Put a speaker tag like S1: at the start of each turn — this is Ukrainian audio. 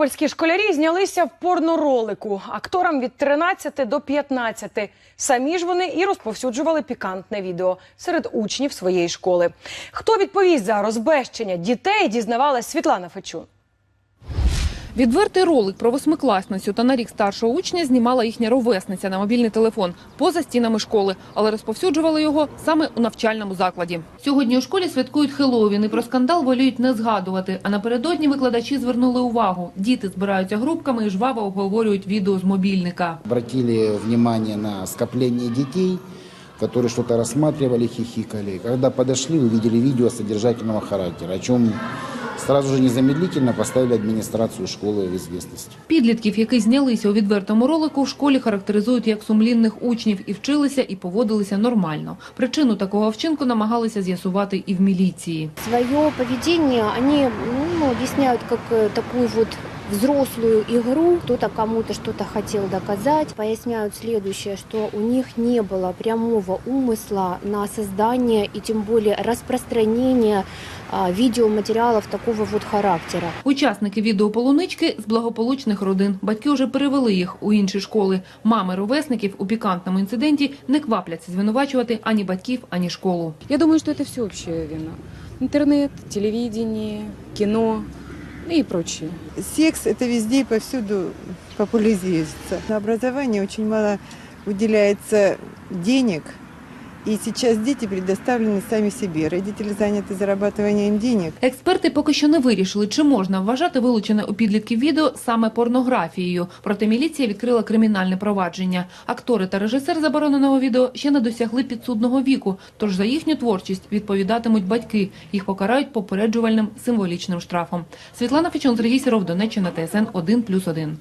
S1: Тернопільські школярі знялися в порноролику. Акторам від 13 до 15. Самі ж вони і розповсюджували пікантне відео серед учнів своєї школи. Хто відповість за розбещення дітей, дізнавалась Світлана Фечун.
S2: Відвертий ролик про восьмикласницю та на рік старшого учня знімала їхня ровесниця на мобільний телефон поза стінами школи, але розповсюджували його саме у навчальному закладі. Сьогодні у школі святкують Хеллоуін і про скандал воліють не згадувати. А напередодні викладачі звернули увагу. Діти збираються групками і жваво обговорюють відео з мобільника.
S3: Обратили внимание на скопление детей, которые что-то рассматривали, хихикали. Когда подошли, увидели видео содержательного характера, о чем сразу же незамедлительно поставили администрацию школы в известность.
S2: Підлітків, які знялися у відвертому ролику, в школі характеризують як сумлінних учнів і вчилися, і поводилися нормально. Причину такого вчинку намагалися з'ясувати і в міліції.
S4: Свое поведение они ну, объясняют как э, такую вот взрослую игру. Кто-то кому-то что-то хотел доказать. Поясняют следующее, что у них не было прямого умысла на создание и тем более распространение а, видеоматериалов такого вот характера.
S2: Учасники відео полунички з благополучних родин. Батьки вже перевели їх у інші школи. Мами ровесників у пікантному інциденті не квапляться звинувачувати ані батьків, ані школу.
S5: Я думаю, что это всеобщая вина. Интернет, телевидение, кино и прочее.
S6: Секс это везде и повсюду популяризируется. На образование очень мало уделяется денег, и сейчас дети предоставлены сами себе. Родители заняты зарабатыванием денег.
S2: Експерти поки що не вирішили, чи можна вважати вилучене у підлітків відео саме порнографією. Проте міліція відкрила кримінальне провадження. Актори та режисер забороненого відео ще не досягли підсудного віку, тож за їхню творчість відповідатимуть батьки. Їх покарають попереджувальним символічним штрафом. Світлана Фечун, Сергій Сіров, Донеччина, ТСН 1+,1.